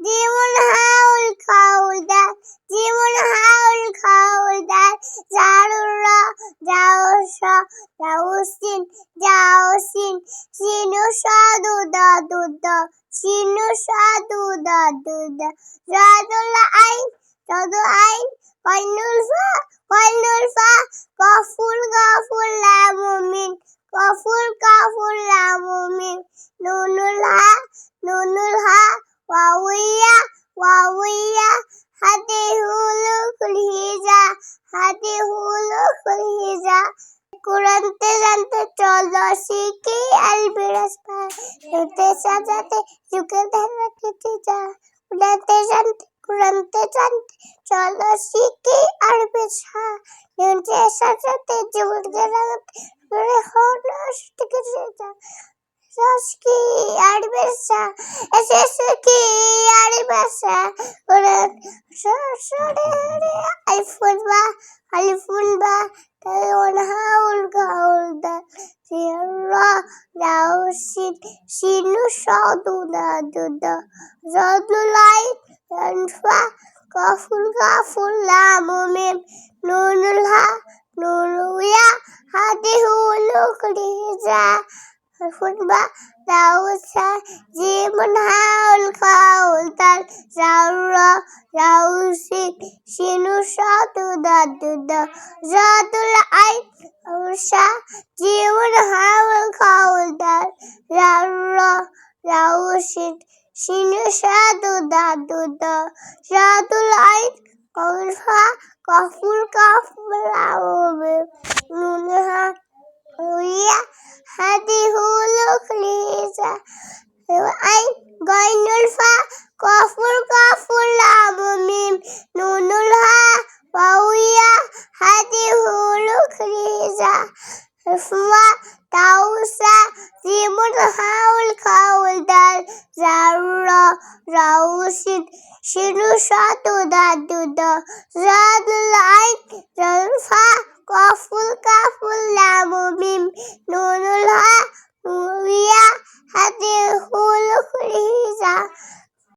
জীবন হাউল খাউল দার জীবন হাউল খাউল দার জারুরা জাউসা জাউসিন জাউসিন সিনু সাধু দাদু সিনু সাধু দাদু দা জাদুল আইন জাদু আইন কইনুল ফা কফুল কফুল লামুমিন কফুল কফুল লামুমিন নুনুল হা নুনুল হা ওয়াউইয়া ওয়াউইয়া হাতে হুলু কুলহিজা হাতে হুলু কুলহিজা। কুরন্তে জানতে চলো শিখি আলবিরাস পাতে সাজাতে যুগে ধারা কেটে যা উড়াতে জানতে কুরন্তে জানতে চলো শিখি আরবি সা নিউতে সাজাতে যুগে রাগাতে করে হলো শিখে যা Soski arbesa, eseski arbesa, ulan sore iPhone ba, iPhone ba, tayon haul gaul da, sierra rausin, sinu sadu da duda, light, anfa, kaful kaful la mumim, nunul ha, nuluya, hadi hulu kriza. ফুটবা রাউসা জীবন হাউল খাউল তার রাউরা রাউসি সিনু সাতু দাদু দা I রাউসা জীবন হাউল খাউল তার রাউরা রাউসি সিনু সাতু দাদু দা জাতুল I কলফা কফুল কফুল আউবে নুনহা উইয়া হাতি Hulu খুলিজা I গইনুল ফা কফুল কফুল নুনুল হা হাতি হুলু খুলিজা ফুয়া তাউসা জীবন হাউল খাউল দাল জারুরা, রাউসিন, শিনু সাতু দাদু দা রফা কফুল কাফুল